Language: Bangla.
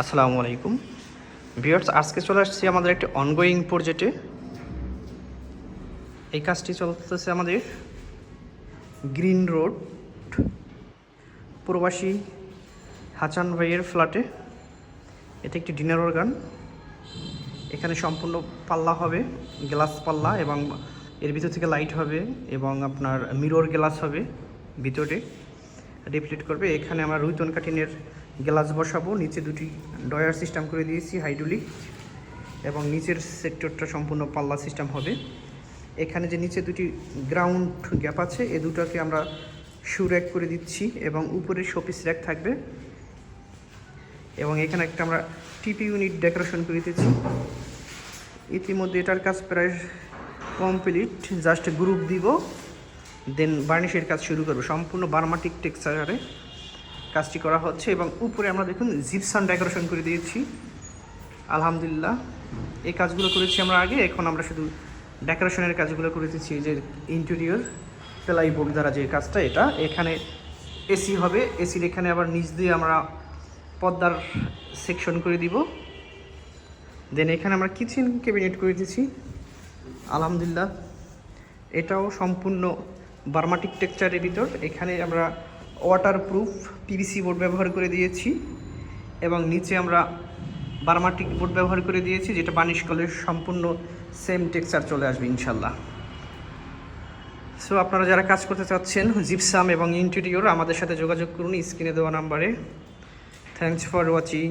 আসসালামু আলাইকুম। ভিউয়ার্স, আজকে চলে আসছি আমাদের একটি অনগোয়িং প্রজেক্টে এই কাজটি চলতেছে আমাদের গ্রিন রোড প্রবাসী হাচান ভাইয়ের ফ্ল্যাটে এটি একটি ডিনার অর্গান এখানে সম্পূর্ণ পাল্লা হবে গ্লাস পাল্লা এবং এর ভিতর থেকে লাইট হবে এবং আপনার মিরর গ্লাস হবে ভিতরে। রিফ্লেক্ট করবে। এখানে আমরা রুইতন কাঠিনের গ্লাস বসাবো। নিচে দুটি ডয়ার সিস্টেম করে দিয়েছি, হাইড্রোলিক, এবং নিচের সেক্টরটা সম্পূর্ণ পাল্লা সিস্টেম হবে। এখানে যে নিচে দুটি গ্রাউন্ড গ্যাপ আছে, এ দুটোকে আমরা শু র্যাক করে দিচ্ছি এবং উপরে শোপিস র্যাক থাকবে। এবং এখানে একটা আমরা টিপি ইউনিট ডেকোরেশন করে দিচ্ছি ইতিমধ্যে এটার কাজ প্রায় কমপ্লিট। জাস্ট গ্রুপ দিব। দেন বার্নিশের কাজ শুরু করবে। সম্পূর্ণ বার্মাটিক টেক্সচারে কাজটি করা হচ্ছে এবং উপরে আমরা দেখুন জিপসান ডেকোরেশন করে দিয়েছি। আলহামদুলিল্লাহ, এই কাজগুলো করেছি আমরা আগে, এখন আমরা শুধু ডেকোরেশনের কাজগুলো করে দিচ্ছি যে ইন্টেরিয়র প্লাই বোর্ড দ্বারা যে কাজটা, এটা এখানে এসি হবে। এসির এখানে আবার নিচ দিয়ে আমরা পদ্মার সেকশন করে দিব। দেন এখানে আমরা কিচেন ক্যাবিনেট করে দিয়েছি আলহামদুলিল্লাহ, এটাও সম্পূর্ণ বার্মাটিক টেক্সচারের ভিতর এখানে আমরা ওয়াটার প্রুফ পিভিসি বোর্ড ব্যবহার করে দিয়েছি এবং নিচে আমরা বার্মাটিক বোর্ড ব্যবহার করে দিয়েছি, যেটা বানিশ কলের সম্পূর্ণ সেম টেক্সচার চলে আসবে ইনশাল্লাহ। সো আপনারা যারা কাজ করতে চাচ্ছেন জিপসাম এবং ইন্টেরিয়র আমাদের সাথে যোগাযোগ করুন স্ক্রিনে দেওয়া নাম্বারে। Thanks for watching